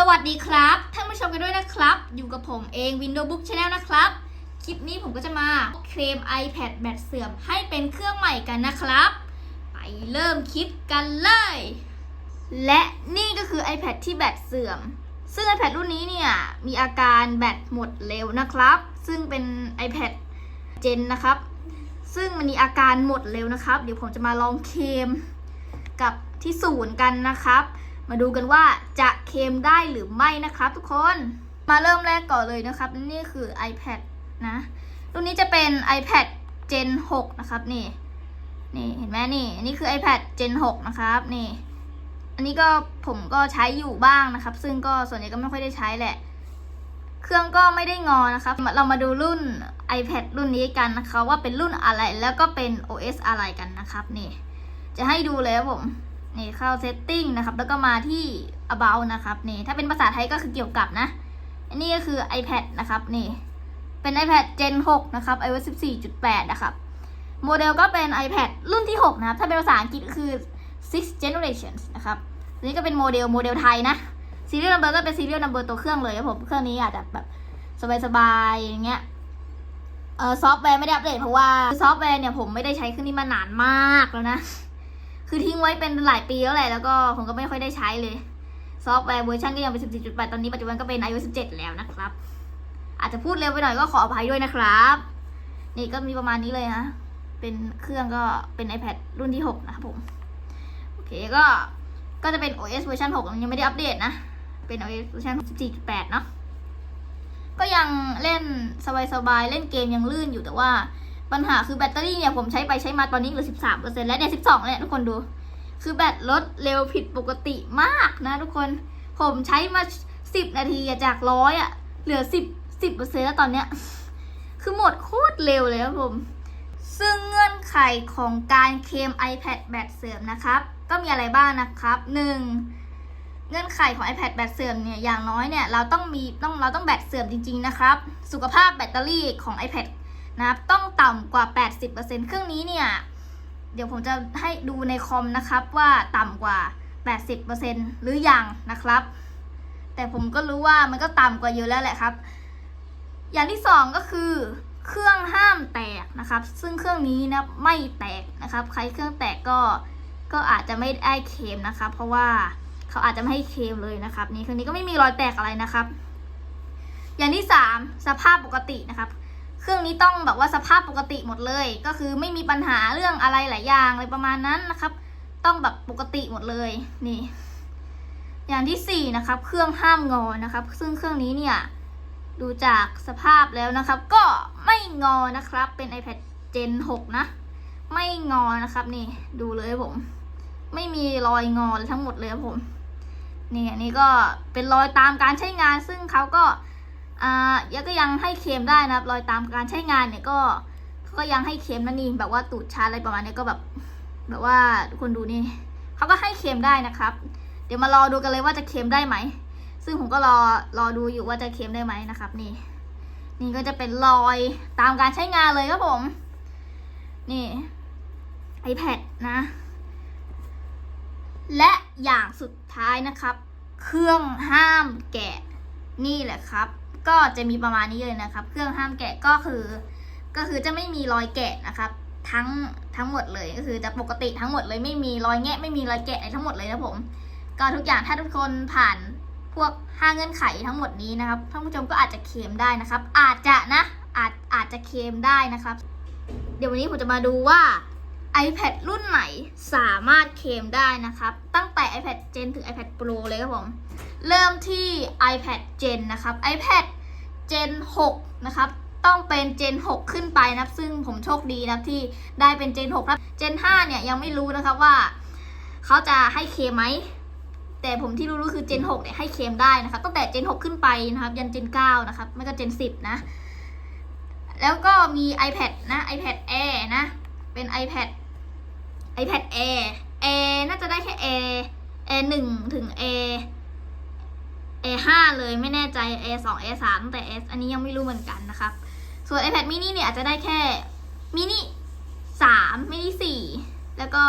สวัสดีครับท่านผู้ชมกันด้วยนะครับ อยู่กับผมเอง Windows Book Channel นะครับ คลิปนี้ผมก็จะมาเคลม iPad แบตเสื่อมให้เป็นเครื่องใหม่กันนะครับ ไปเริ่มคลิปกันเลย และนี่ก็คือ iPad ที่แบตเสื่อม ซึ่ง iPad รุ่นนี้เนี่ย มีอาการแบตหมดเร็วนะครับ ซึ่งเป็น iPad Gen นะครับ ซึ่งมันมีอาการหมดเร็วนะครับ เดี๋ยวผมจะมาลองเคลมกับที่ศูนย์กันนะครับ มาดูกันว่าจะเคลมได้หรือไม่นะครับทุกคน มาเริ่มแรกก่อนเลยนะครับ นี่คือ iPad นะรุ่นนี้จะเป็น iPad Gen 6 นะครับนี่นี่เห็นไหมนี่อันนี้คือ iPad Gen 6 นะครับนี่อันนี้ก็ผมก็ใช้อยู่บ้างนะครับ ซึ่งก็ส่วนใหญ่ก็ไม่ค่อยได้ใช้แหละ เครื่องก็ไม่ได้งอนะครับ เรามาดูรุ่น iPad รุ่นนี้กันนะคะ ว่าเป็นรุ่นอะไรแล้วก็เป็น OS อะไรกันนะครับนี่ จะให้ดูเลยครับผม นี่เข้า setting นะครับ แล้วก็มาที่ about นะครับนี่ถ้าเป็นภาษาไทยก็คือเกี่ยวกับนะ อันนี้ก็คือ iPad นะครับนี่เป็น iPad Gen 6 นะครับ iOS 14.8 นะครับ โมเดลก็เป็น iPad รุ่นที่ 6 นะครับ ถ้าเป็นภาษาอังกฤษก็คือ six generations นะครับอันนี้ก็เป็นโมเดลโมเดลไทยนะ serial number ก็เป็น serial number ตัวเครื่องเลยครับผม เครื่องนี้อาจจะแบบสบายๆอย่างเงี้ยเออซอฟต์แวร์ไม่ได้อัปเดตเพราะว่าซอฟต์แวร์เนี่ยผมไม่ได้ใช้เครื่องนี้มานานมากแล้วนะ คือทิ้งไว้เป็นหลายปีแล้วแหละ แล้วก็ผมก็ไม่ค่อยได้ใช้เลย ซอฟต์แวร์เวอร์ชันก็ยังเป็น 14.8 ตอนนี้ปัจจุบันก็เป็น iOS 17 แล้วนะครับ อาจจะพูดเร็วไปหน่อยก็ขออภัยด้วยนะครับ นี่ก็มีประมาณนี้เลยนะ เป็นเครื่องก็เป็น iPad รุ่นที่ 6 นะครับผม โอเคก็ ก็จะเป็น OS เวอร์ชัน6ยังไม่ได้อัปเดตนะ เป็น OS เวอร์ชัน14.8 เนาะ ก็ยังเล่นสบายๆ เล่นเกมยังลื่นอยู่แต่ว่า ปัญหาคือแบตเตอรี่เนี่ยผมใช้ไปใช้มาตอนนี้เหลือ 13%แล้วเนี่ย 12เนี่ยทุกคนดู คือแบตลดเร็วผิดปกติมากนะทุกคน ผมใช้มา 10 นาทีจากร้อยอะเหลือ 10 10%แล้วตอนเนี้ย คือหมดโคตรเร็วเลยครับผม ซึ่งเงื่อนไขของการเคลม iPad แบตเสื่อมนะครับ ก็มีอะไรบ้างนะครับ 1. เงื่อนไขของ iPad แบตเสื่อมเนี่ยอย่างน้อยเนี่ยเราต้องมีต้องเราต้องแบตเสื่อมจริง ๆ นะครับ สุขภาพแบตเตอรี่ของ iPad นะครับต้องต่ำกว่า 80%เครื่องนี้เนี่ย เดี๋ยวผมจะให้ดูในคอมนะครับว่าต่ำกว่า 80%หรือยังนะครับ แต่ผมก็รู้ว่ามันก็ต่ำกว่าเยอะแล้วแหละครับ อย่างที่สองก็คือเครื่องห้ามแตกนะครับ ซึ่งเครื่องนี้นะไม่แตกนะครับ ใครเครื่องแตกก็ก็อาจจะไม่ได้เคลมนะครับ เพราะว่าเขาอาจจะไม่ให้เคลมเลยนะครับ นี่เครื่องนี้ก็ไม่มีรอยแตกอะไรนะครับ อย่างที่สามสภาพปกตินะครับ เครื่องนี้ต้องแบบว่าสภาพปกติหมดเลย ก็คือไม่มีปัญหาเรื่องอะไรหลายอย่างอะไรประมาณนั้นนะครับ ต้องแบบปกติหมดเลยนี่ อย่างที่สี่นะครับ เครื่องห้ามงอนะครับ ซึ่งเครื่องนี้เนี่ยดูจากสภาพแล้วนะครับ ก็ไม่งอนะครับ เป็น iPad Gen 6 นะ ไม่งอนะครับนี่ดูเลยผม ไม่มีรอยงอทั้งหมดเลยครับผมนี่อันนี้ก็เป็นรอยตามการใช้งานซึ่งเขาก็ อ่ายังก็ยังให้เคลมได้นะครับ รอยตามการใช้งานเนี่ยก็ก็ยังให้เคลมนั่นนี่แบบว่าตูดชาร์จอะไรประมาณนี้ก็แบบ แบบว่าคนดูนี่เขาก็ให้เคลมได้นะครับ เดี๋ยวมารอดูกันเลยว่าจะเคลมได้ไหม ซึ่งผมก็รอรอดูอยู่ว่าจะเคลมได้ไหมนะครับ นี่ นี่ก็จะเป็นรอยตามการใช้งานเลยครับผม นี่ iPad นะ และอย่างสุดท้ายนะครับ เครื่องห้ามแกะนี่แหละครับ ก็จะมีประมาณนี้เลยนะครับ เครื่องห้ามแกะก็คือ ก็คือจะไม่มีรอยแกะนะครับ ทั้งทั้งหมดเลยก็คือจะปกติทั้งหมดเลยไม่มีรอยแงะไม่มีรอยแกะอะไรทั้งหมดเลยนะผม ก็ทุกอย่างถ้าทุกคนผ่านพวกห้าเงื่อนไขทั้งหมดนี้นะครับท่านผู้ชมก็อาจจะเคลมได้นะครับ อาจจะนะอาจอาจจะเคลมได้นะครับ เดี๋ยววันนี้ผมจะมาดูว่า iPad รุ่นไหนสามารถเคลมได้นะครับ ตั้งแต่ iPad Gen ถึง iPad Pro เลยครับผม เริ่มที่ iPad Gen นะครับ iPad Gen 6 นะครับ ต้องเป็น Gen 6 ขึ้นไปนะซึ่งผมโชคดีนะที่ได้เป็น Gen 6ครับ Gen 5 เนี่ยยังไม่รู้นะครับว่าเขาจะให้เคมไหม แต่ผมที่รู้ๆคือ Gen 6 เนี่ยให้เคมได้นะครับ ตั้งแต่ Gen 6 ขึ้นไปนะครับ ยัน Gen 9 นะครับ ไม่ก็ Gen 10 นะ แล้วก็มี iPad นะ iPad Air นะ เป็น iPad iPad Air Air น่าจะได้แค่ Air Air 1ถึง Air Air 5เลยไม่แน่ใจ Air 2 Air 3ตั้งแต่ S อันนี้ยังไม่รู้เหมือนกันนะครับ ส่วน iPad mini เนี่ยอาจจะได้แค่ mini 3 mini 4แล้วก็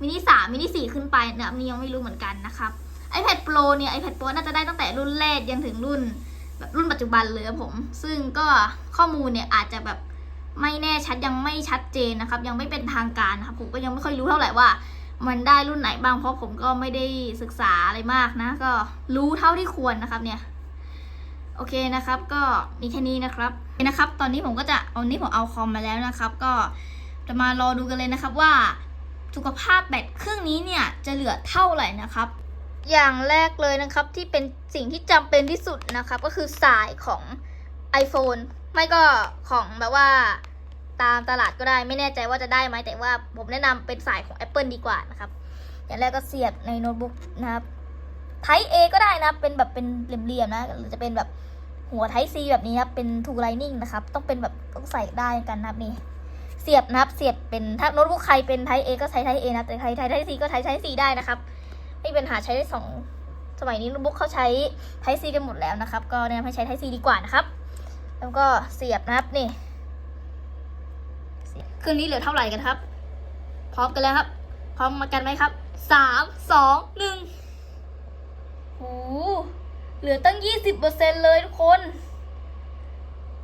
mini 3 mini 4ขึ้นไปเนี่ยอันนี้ยังไม่รู้เหมือนกันนะครับ iPad Pro เนี่ย iPad Pro น่าจะได้ตั้งแต่รุ่นแรกยันถึงรุ่นแบบรุ่นปัจจุบันเลยครับผม ซึ่งก็ข้อมูลเนี่ยอาจจะแบบ ไม่แน่ชัดยังไม่ชัดเจนนะครับ ยังไม่เป็นทางการนะครับผมก็ยังไม่ค่อยรู้เท่าไหร่ว่า มันได้รุ่นไหนบ้างเพราะผมก็ไม่ได้ศึกษาอะไรมากนะ ก็รู้เท่าที่ควรนะครับเนี่ยโอเคนะครับก็มีแค่นี้นะครับนะครับ ตอนนี้ผมก็จะเอานี้ผมเอาคอมมาแล้วนะครับ ก็จะมารอดูกันเลยนะครับว่าสุขภาพแบตเครื่องนี้เนี่ยจะเหลือเท่าไหร่นะครับ อย่างแรกเลยนะครับที่เป็นสิ่งที่จำเป็นที่สุดนะครับ ก็คือสายของ iPhone ไม่ก็ของแบบว่าตามตลาดก็ได้ไม่แน่ใจว่าจะได้ไหมแต่ว่าผมแนะนำเป็นสายของ Apple ดีกว่านะครับ อย่างแรกก็เสียบในโน้ตบุ๊กนะครับ Type A ก็ได้นะเป็นแบบเป็นเหลี่ยมๆนะหรือจะเป็นแบบหัว Type C แบบนี้ครับเป็น Two Lightning นะครับ ต้องเป็นแบบต้องใส่ได้กันนะครับนี่เสียบนะครับเสียบเป็นถ้าโน้ตบุ๊กใครเป็น Type A ก็ใช้ Type A นะแต่ใคร Type C ก็ใช้ Type C ได้นะครับ ไม่มีปัญหาใช้ได้สองสมัยนี้โน้ตบุ๊กเขาใช้ Type C กันหมดแล้วนะครับ ก็แนะนำให้ใช้ Type C ดีกว่านะครับ แล้วก็เสียบนะครับนี่ครื่องนี้เหลือเท่าไหร่กันครับ พร้อมกันแล้วครับ พร้อมมากันไหมครับสามสองหนึ่งโอ้เหลือตั้งยี่สิบเปอร์เซ็นเลยทุกคน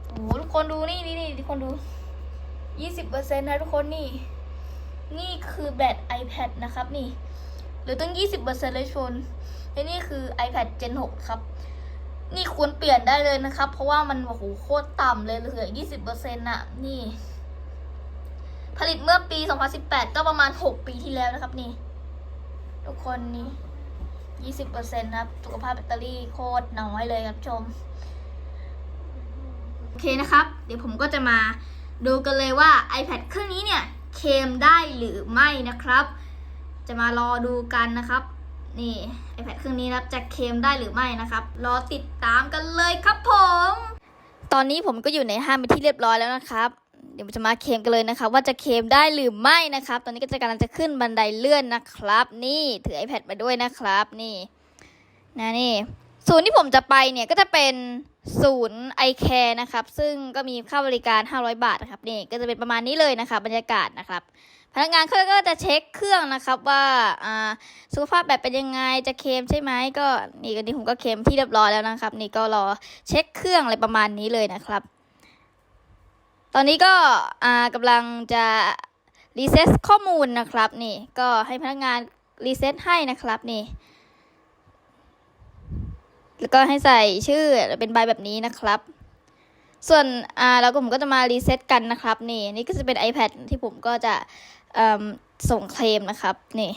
โอ้ทุกคนดูนี่นี่นี่ทุกคนดูยี่สิบเปอร์เซ็นนะทุกคนนี่ นี่คือแบต iPad นะครับนี่ เหลือตั้งยี่สิบเปอร์เซ็นเลยทุกคนและนี่คือ iPad Gen 6 ครับ นี่ควรเปลี่ยนได้เลยนะครับ เพราะว่ามันโอ้โหโคตรต่ำเลยเหลือยี่สิบเปอร์เซ็นต์ะนี่ ผลิตเมื่อปี 2018 ก็ประมาณ 6 ปีที่แล้วนะครับ นี่ ทุกคนนี่ 20%นะครับ สุขภาพแบตเตอรี่โคตรน้อยเลยครับชม โอเคนะครับ เดี๋ยวผมก็จะมาดูกันเลยว่า iPad เครื่องนี้เนี่ย เคมได้หรือไม่นะครับ จะมารอดูกันนะครับ นี่ iPad เครื่องนี้นะครับจะเคมได้หรือไม่นะครับ รอติดตามกันเลยครับผม ตอนนี้ผมก็อยู่ในห้างเป็นที่เรียบร้อยแล้วนะครับ เดี๋ยวจะมาเคมกันเลยนะครับ ว่าจะเคมได้หรือไม่นะครับ ตอนนี้ก็จะกำลังจะขึ้นบันไดเลื่อนนะครับ นี่ถือ iPad มาด้วยนะครับ นี่นะนี่ศูนย์ที่ผมจะไปเนี่ยก็จะเป็นศูนย์ i c a r e นะครับ ซึ่งก็มีค่าบริการ 500 บาทนะครับนี่ก็จะเป็นประมาณนี้เลยนะคะบรรยากาศนะครับ พนักงานเขาก็จะเช็คเครื่องนะครับว่าสุขภาพแบบเป็นยังไงจะเคลมใช่ไหมก็นี่ก็นี่ผมก็เคลมที่เรียบร้อยแล้วนะครับ นี่ก็รอเช็คเครื่องอะไรประมาณนี้เลยนะครับ ตอนนี้ก็อ่ากำลังจะรีเซ็ตข้อมูลนะครับ นี่ก็ให้พนักงานรีเซ็ตให้นะครับนี่แล้วก็ให้ใส่ชื่อเป็นใบแบบนี้นะครับ ส่วนอ่าแล้วก็ผมก็จะมารีเซ็ตกันนะครับ นี่นี่ก็จะเป็น iPad ที่ผมก็จะส่งเคลมนะครับ นี่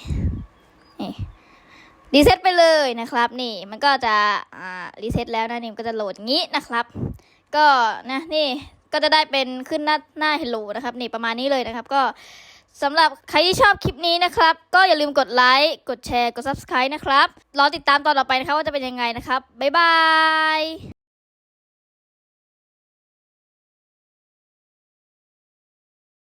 นี่รีเซ็ตไปเลยนะครับ นี่มันก็จะอ่ารีเซ็ตแล้วนะนี่มันก็จะโหลดงี้นะครับ ก็นะนี่ก็จะได้เป็นขึ้นหน้าหน้า Hello นะครับ นี่ประมาณนี้เลยนะครับ ก็สำหรับใครที่ชอบคลิปนี้นะครับ ก็อย่าลืมกดไลค์กดแชร์กด Subscribe นะครับรอติดตามตอนต่อไปนะครับว่าจะเป็นยังไงนะครับ บ๊ายบาย